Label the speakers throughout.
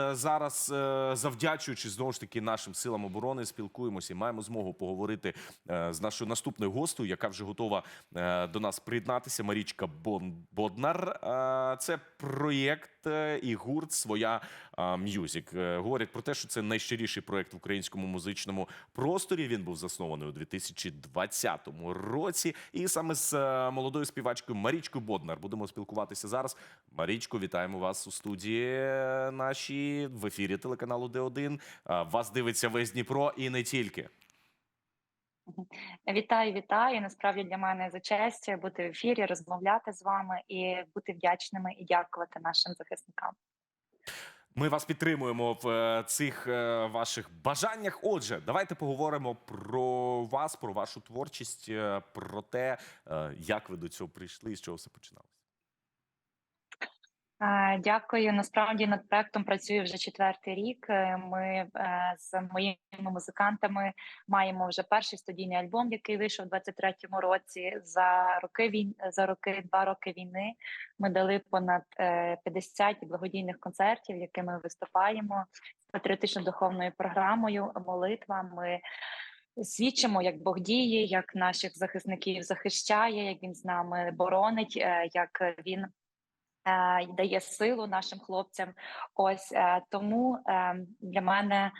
Speaker 1: е, зараз, е, завдячуючи знову ж таки нашим силам оборони, спілкуємося і маємо змогу поговорити е, з нашою наступною гостею, яка вже готова до нас приєднатися. Марічка Боднар. Це проєкт і гурт своя м'юзик. Е, Говорять про те, що це найщиріший проєкт в українському музичному просторі. Він був заснований у 2020 році. І саме з е, молодою співачкою Марічкою Боднар будемо спілкуватися зараз. Марічко, вітаємо вас у студії е, нашій в ефірі телеканалу Д1. Е, Вас дивиться весь Дніпро і не тільки.
Speaker 2: Вітаю, вітаю. Насправді для мене за честь бути в ефірі, розмовляти з вами і бути вдячними і дякувати нашим захисникам.
Speaker 1: Ми вас підтримуємо в е, цих е, ваших бажаннях. Отже, давайте поговоримо про вас, про вашу творчість, е, про те, як ви до цього прийшли і з чого все починалося.
Speaker 2: Е, Дякую. Насправді над проектом працюю вже четвертий рік. Е, Ми е, з моїми музикантами маємо вже перший студійний альбом, який вийшов у 23-му році. За роки війн за роки, два роки війни. Ми дали понад е, 50 благодійних концертів, які ми виступаємо з патріотично-духовною програмою, молитвами. Свідчимо, як Бог діє, як наших захисників захищає, як він з нами боронить, е, як він е, дає силу нашим хлопцям. Ось е, тому е, для мене.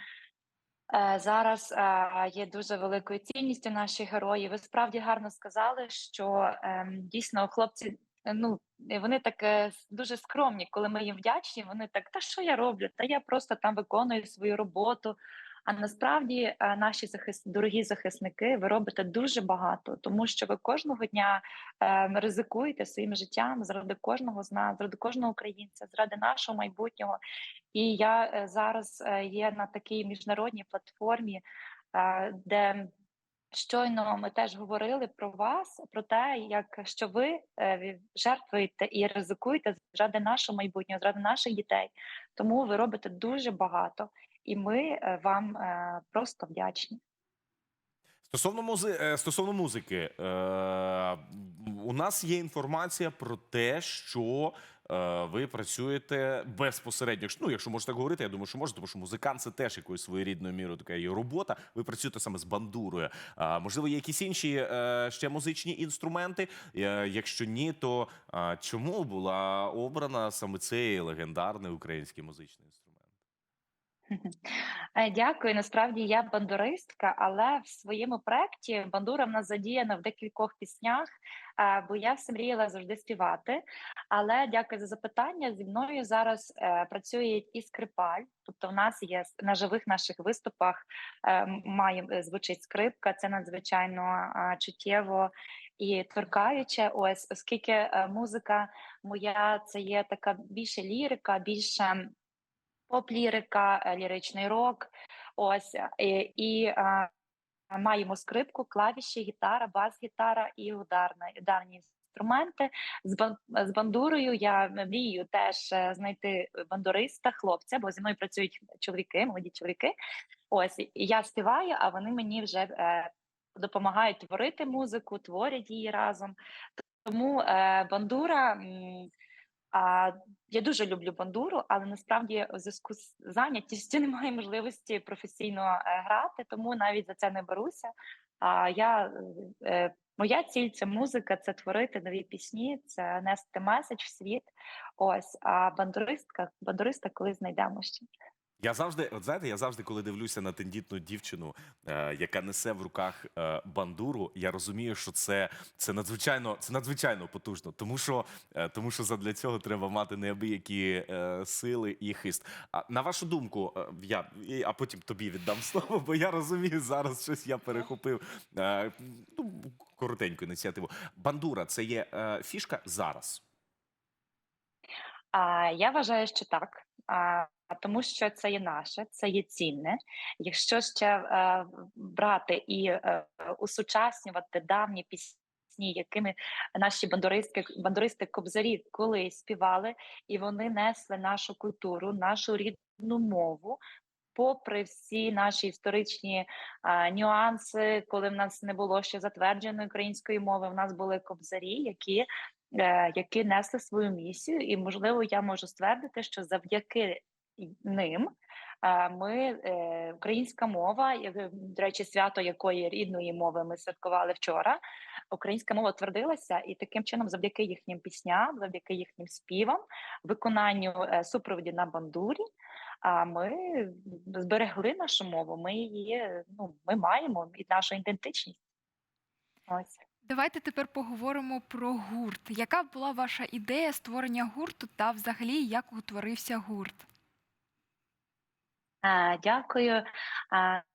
Speaker 2: Зараз є дуже великою цінністю наші герої. Ви справді гарно сказали, що дійсно хлопці, ну вони так дуже скромні, коли ми їм вдячні. Вони так, та що я роблю? Та я просто там виконую свою роботу. А насправді е, наші захис... дорогі захисники, ви робите дуже багато, тому що ви кожного дня е, ризикуєте своїм життям заради кожного з нас, заради кожного українця, заради нашого майбутнього. І я е, зараз є на такій міжнародній платформі, де щойно ми теж говорили про вас, про те, як що ви жертвуєте і ризикуєте заради нашого майбутнього, заради наших дітей. Тому ви робите дуже багато, і ми е, вам е, просто вдячні.
Speaker 1: Стосовно музи... е, стосовно музики, е... у нас є інформація про те, що е... ви працюєте безпосередньо. Ну, якщо можна так говорити, я думаю, що можна, тому що музикант це теж якоюсь своєрідною мірою така є робота. Ви працюєте саме з бандурою. А, можливо, є якісь інші е... ще музичні інструменти. Е... Якщо ні, то а, чому була обрана саме цей легендарний український музичний інструмент?
Speaker 2: Е, Дякую. Насправді я бандуристка, але в своєму проєкті бандура в нас задіяна в декількох піснях, е, бо я все мріяла завжди співати. Але дякую за запитання. Зі мною зараз е, працює і скрипаль. Тобто, в нас є на живих наших виступах має звучить скрипка. Це надзвичайно чуттєво і торкаюче. Ось оскільки музика моя це є така більше лірика, більше поп-лірика, е, ліричний рок. Ось е, і е, маємо скрипку, клавіші, гітара, бас-гітара і ударна, ударні інструменти. З бандурою я мрію теж е, знайти бандуриста, хлопця, бо зі мною працюють чоловіки, молоді чоловіки. Ось і я співаю, а вони мені вже е, допомагають творити музику, творять її разом. Тому е, бандура. А, я дуже люблю бандуру, але насправді у зв'язку з зайнятістю немає можливості професійно е, грати, тому навіть за це не беруся. А я е, моя ціль це музика, це творити нові пісні, це нести меседж в світ. Ось а бандуристка, бандуриста коли знайдемо ще.
Speaker 1: Я завжди, от знаєте, я завжди, коли дивлюся на тендітну дівчину, е, яка несе в руках е, бандуру, я розумію, що це, це надзвичайно це надзвичайно потужно, тому що е, тому що задля цього треба мати неабиякі е, сили і хист. А на вашу думку, е, я і- а потім тобі віддам слово, бо я розумію зараз щось я перехопив. Е, ну, коротеньку ініціативу. Бандура це є е, фішка зараз.
Speaker 2: А я вважаю, що так. А, тому що це є наше, це є цінне. Якщо ще е, брати і е, усучаснювати давні пісні, якими наші бандуристки, бандуристи кобзарі колись співали, і вони несли нашу культуру, нашу рідну мову. Попри всі наші історичні а, нюанси, коли в нас не було ще затвердженої української мови, в нас були кобзарі, які е, які несли свою місію, і можливо, я можу ствердити, що завдяки ним ми е, українська мова, е, до речі, свято якої рідної мови ми святкували вчора. Українська мова твердилася, і таким чином, завдяки їхнім пісням, завдяки їхнім співам, виконанню е, супроводі на бандурі. А ми зберегли нашу мову. Ми її ну ми маємо і нашу ідентичність. Ось.
Speaker 3: Давайте тепер поговоримо про гурт. Яка була ваша ідея створення гурту та взагалі як утворився гурт?
Speaker 2: Е, Дякую.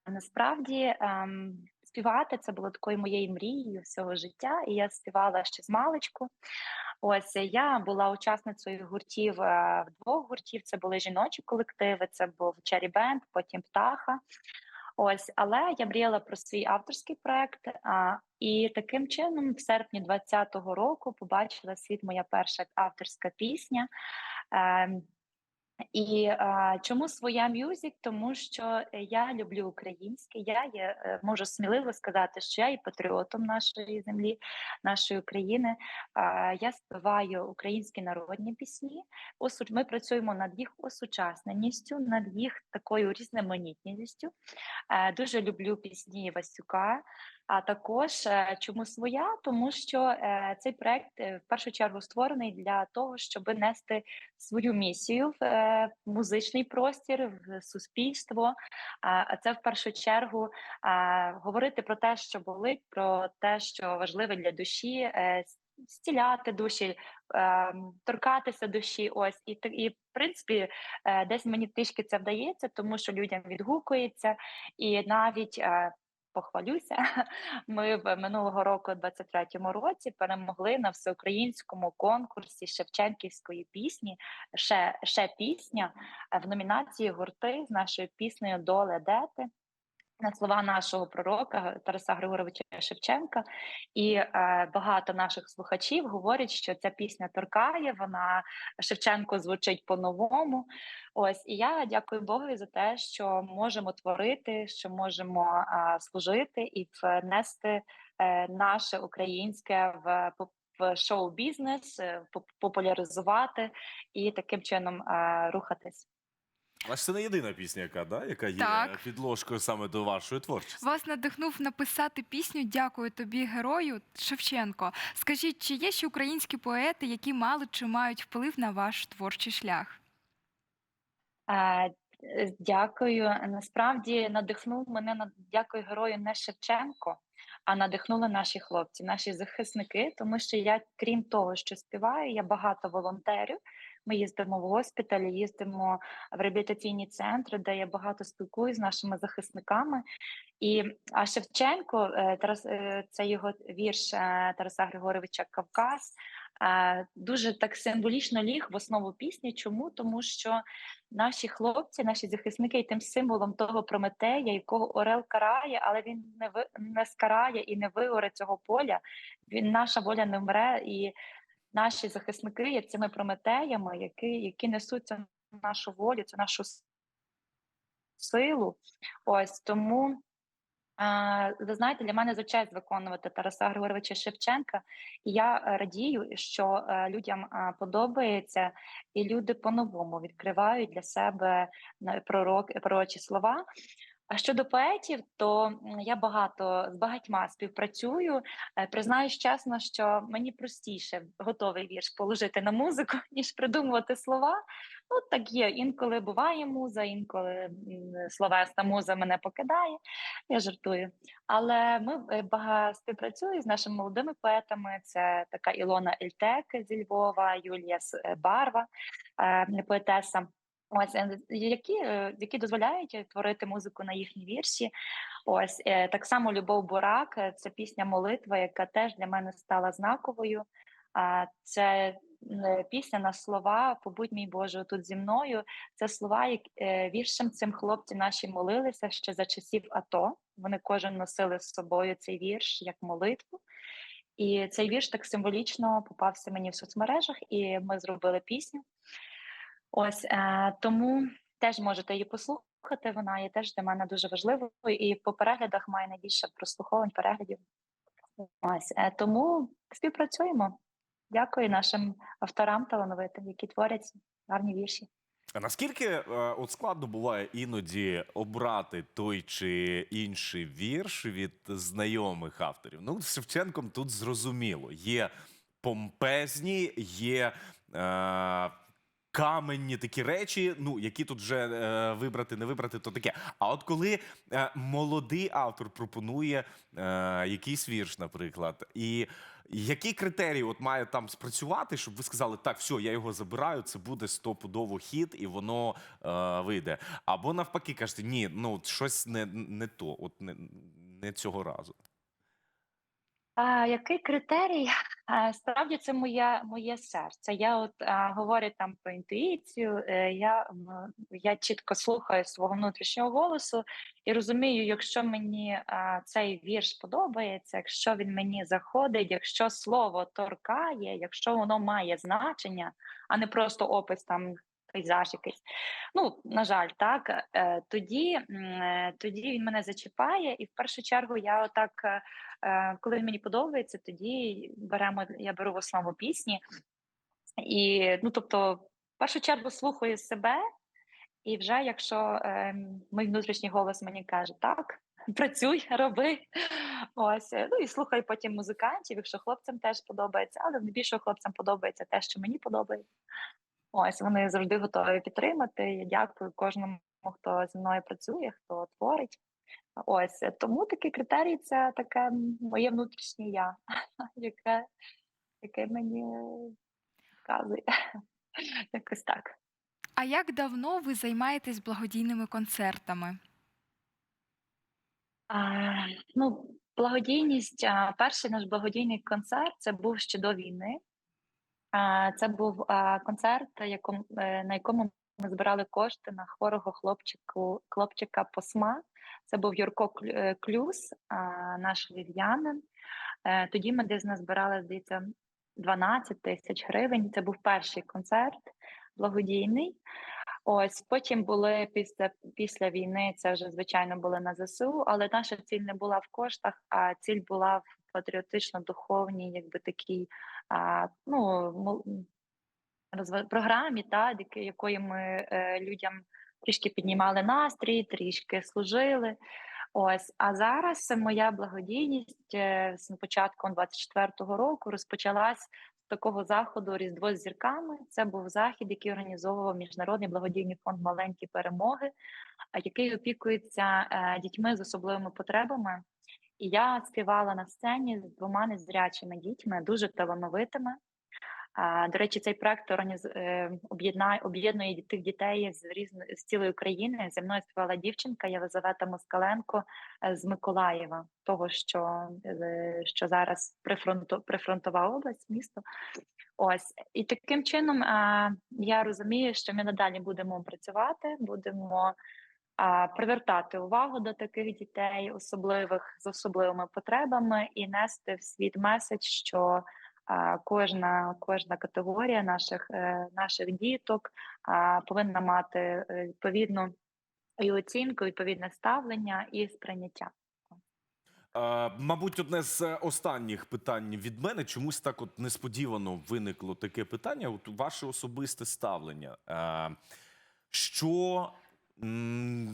Speaker 2: Насправді ем, співати це було такою моєю мрією всього життя, і я співала ще з маличку. Ось я була учасницею гуртів е, двох гуртів. Це були жіночі колективи. Це був Cherry Band, потім Птаха. Ось, але я мріяла про свій авторський проект. А, і таким чином, в серпні 2020 року, побачила світ моя перша авторська пісня. Ем, і е, чому своя мюзик? Тому що е, я люблю українське. Я є, е, можу сміливо сказати, що я є патріотом нашої землі, нашої України. Е, я співаю українські народні пісні. Осу- Ми працюємо над їх осучасненістю, над їх такою різноманітністю. Е, дуже люблю пісні Васюка. А також е, чому своя? Тому що е, цей проект е, в першу чергу створений для того, щоб нести свою місію в музичний простір, в суспільство. А це в першу чергу говорити про те, що болить, про те, що важливе для душі, с- зціляти душі, торкатися душі. Ось і і в принципі, десь мені трішки це вдається, тому що людям відгукується, і навіть. Похвалюся, ми в минулого року, у 23-му році, перемогли на всеукраїнському конкурсі Шевченківської пісні ще, ще пісня е, в номінації гурти з нашою піснею Доле дети на слова нашого пророка Тараса Григоровича Шевченка, і е, багато наших слухачів говорять, що ця пісня торкає. Вона Шевченко звучить по-новому. Ось і я дякую Богу за те, що можемо творити, що можемо е, служити і внести е, наше українське в в шоу-бізнес, е, популяризувати і таким чином е, рухатись.
Speaker 1: Ж це не єдина пісня, яка, да? яка є
Speaker 3: Так.
Speaker 1: підложкою саме до вашої творчості.
Speaker 3: Вас надихнув написати пісню Дякую тобі, герою Шевченко. Скажіть, чи є ще українські поети, які мали чи мають вплив на ваш творчий шлях?
Speaker 2: Е, е, Дякую. Насправді надихнув мене на дякую герою не Шевченко, а надихнули наші хлопці, наші захисники. Тому що я, крім того, що співаю, я багато волонтерю. Ми їздимо в госпіталі, їздимо в реабілітаційні центри, де я багато спілкуюся з нашими захисниками. І а Шевченко, е, Тарас, е, це його вірш е, Тараса Григоровича Кавказ. Дуже так символічно ліг в основу пісні. Чому? Тому що наші хлопці, наші захисники, є тим символом того Прометея, якого Орел карає, але він не ви не скарає і не вигоре цього поля. Він наша воля не вмре, і наші захисники є цими прометеями, які, які несуть нашу волю, цю нашу силу. Ось тому. Ви знаєте, для мене за честь виконувати Тараса Григоровича Шевченка, і я е, радію, що е, людям подобається, і люди по-новому відкривають для себе на- пророк, пророчі слова. А щодо поетів, то я багато з багатьма співпрацюю. Е, Признаюсь чесно, що мені простіше готовий вірш положити на музику, ніж придумувати слова. Ну так є. Інколи буває муза, інколи словесна муза мене покидає. Я жартую. Але ми е, бага співпрацюємо з нашими молодими поетами. Це така Ілона Ельтек зі Львова, Юлія е, Барва, поетеса. Ось е, які, е, які дозволяють творити музику на їхні вірші. Ось е, так само Любов Бурак, е, це пісня Молитва, яка теж для мене стала знаковою. А це е, пісня на слова Побудь мій Боже тут зі мною. Це слова, як е, віршем цим хлопці наші молилися ще за часів АТО. Вони кожен носили з собою цей вірш як молитву. І цей вірш так символічно попався мені в соцмережах, і ми зробили пісню. Ось е, тому теж можете її послухати. Вона є теж для мене дуже важливою, і по переглядах має найбільше прослуховувань переглядів. Ось е, тому співпрацюємо. Дякую нашим авторам талановитим, які творять гарні вірші.
Speaker 1: А наскільки е, от складно буває іноді обрати той чи інший вірш від знайомих авторів? Ну, з Шевченком тут зрозуміло. Є помпезні, є е, каменні такі речі, ну які тут вже е, вибрати, не вибрати, то таке. А от коли е, молодий автор пропонує е, якийсь вірш, наприклад, і які критерії от має там спрацювати, щоб ви сказали, так, все, я його забираю, це буде стопудово хід, і воно е, вийде. Або навпаки, кажете, ні, ну щось не, не то, от не, не цього разу.
Speaker 2: А, який критерій? Справді це моє, моє серце. Я от говорю там про інтуїцію. е, Я, я чітко слухаю свого внутрішнього голосу і розумію, якщо мені цей вірш подобається, якщо він мені заходить, якщо слово торкає, якщо воно має значення, а не просто опис там пейзаж якийсь. Ну, на жаль, так е, тоді, е, тоді він мене зачіпає, і в першу чергу я отак. е, коли мені подобається, тоді беремо, я беру в основу пісні. І, ну, тобто, в першу чергу слухаю себе, і вже якщо мій внутрішній голос мені каже, так, працюй, роби. Ось, ну і слухаю потім музикантів, якщо хлопцям теж подобається, але більше хлопцям подобається те, що мені подобається. Ось вони завжди готові підтримати. Я дякую кожному, хто зі мною працює, хто творить. Ось тому такий критерій це таке моє внутрішнє я, яке, яке мені вказує. Якось так.
Speaker 3: А як давно ви займаєтесь благодійними концертами?
Speaker 2: А, ну, благодійність, перший наш благодійний концерт це був ще до війни. Це був концерт, е, на якому ми збирали кошти на хворого хлопчику, хлопчика Посма. Це був Юрко е, Клюс, наш львів'янин. Е, Тоді ми десь назбирали, здається, 12 тисяч гривень. Це був перший концерт благодійний. Ось потім були після, після війни. Це вже звичайно були на ЗСУ, але наша ціль не була в коштах, а ціль була в патріотично-духовній, якби такій а, ну, програмі, та, якої ми е, людям трішки піднімали настрій, трішки служили. Ось, а зараз моя благодійність е, з початком 24-го року розпочалась з такого заходу Різдво з зірками. Це був захід, який організовував Міжнародний благодійний фонд Маленькі перемоги, який опікується е, дітьми з особливими потребами. І я співала на сцені з двома незрячими дітьми, дуже талановитими. До речі, цей проект організ... е, об'єднує тих дітей з різної з цілої України. Зі мною співала дівчинка Єлизавета Москаленко е, з Миколаєва, того що, е, що зараз прифронто... прифронтова область, місто. Ось і таким чином я розумію, що ми надалі будемо працювати, будемо привертати увагу до таких дітей, особливих з особливими потребами, і нести в світ меседж, що кожна, кожна категорія наших, е, наших діток повинна мати е, відповідну і оцінку, відповідне ставлення і сприйняття.
Speaker 1: Мабуть, одне з е, останніх питань від мене чомусь так от несподівано виникло таке питання. От ваше особисте ставлення. Що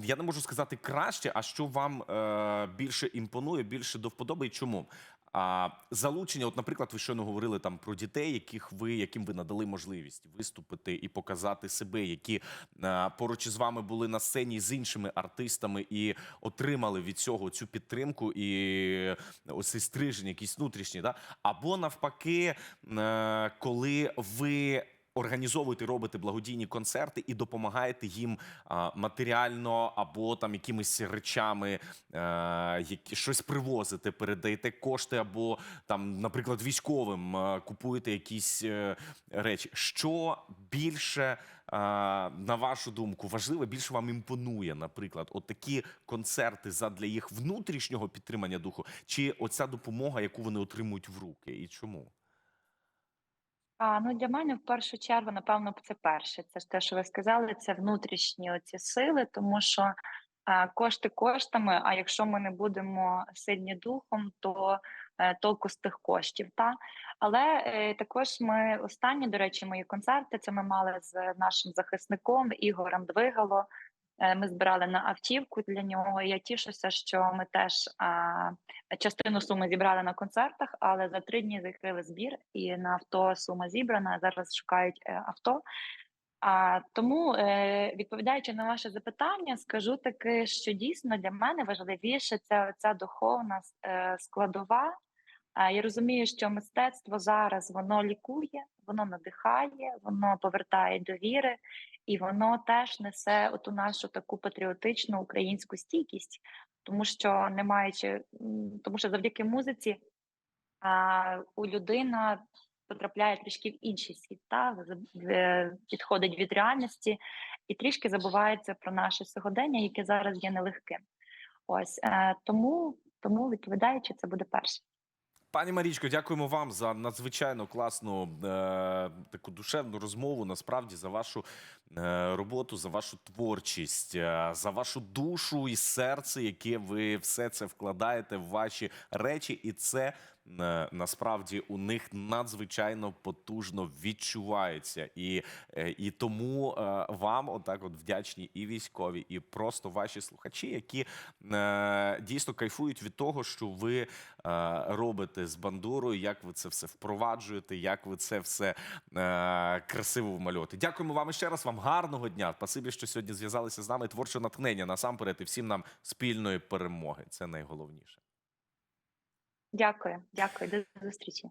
Speaker 1: я не можу сказати краще, а що вам е, більше імпонує, більше до вподоби і чому? А залучення, от, наприклад, ви щойно говорили там про дітей, яких ви яким ви надали можливість виступити і показати себе, які е, поруч із вами були на сцені з іншими артистами і отримали від цього цю підтримку і ось цей стрижень, якийсь внутрішній, да? або навпаки, е, коли ви. Організовуєте, робите благодійні концерти і допомагаєте їм матеріально або там якимись речами, е, які щось привозите, передаєте кошти, або там, наприклад, військовим е, купуєте якісь е, речі. Що більше, на вашу думку, важливо, більше вам імпонує, наприклад, от такі концерти задля їх внутрішнього підтримання духу, чи оця допомога, яку вони отримують в руки, і чому?
Speaker 2: А, ну для мене в першу чергу, напевно, це перше. Це ж те, що ви сказали, це внутрішні оці сили, тому що а, кошти коштами. А якщо ми не будемо сильні духом, то е, толку з тих коштів. Та але е, також ми останні, до речі, мої концерти. Це ми мали з нашим захисником Ігорем Двигало. Е, Ми збирали на автівку для нього. Я тішуся, що ми теж частину суми зібрали на концертах, але за три дні закрили збір, і на авто сума зібрана. Зараз шукають е, авто. А тому, е, відповідаючи на ваше запитання, скажу таки, що дійсно для мене важливіше це ця духовна складова. Я розумію, що мистецтво зараз воно лікує, воно надихає, воно повертає до віри, і воно теж несе оту нашу таку патріотичну українську стійкість, тому що не маючи, тому що завдяки музиці а, у людина потрапляє трішки в інший світ, та в- відходить від реальності і трішки забувається про наше сьогодення, яке зараз є нелегким. Ось е, тому, тому відповідаючи, це буде перше.
Speaker 1: Пані Марічко, дякуємо вам за надзвичайно класну е, таку душевну розмову. Насправді за вашу е, роботу, за вашу творчість, е, за вашу душу і серце, яке ви все це вкладаєте в ваші речі, і це насправді у них надзвичайно потужно відчувається. І, е, і тому е, вам отак от вдячні і військові, і просто ваші слухачі, які е, дійсно кайфують від того, що ви е, робите з бандурою, як ви це все впроваджуєте, як ви це все е, красиво вмальовуєте. Дякуємо вам ще раз. Вам гарного дня. Спасибі, що сьогодні зв'язалися з нами. Творче натхнення насамперед і всім нам спільної перемоги. Це найголовніше.
Speaker 2: Дякую, дякую, до зустрічі.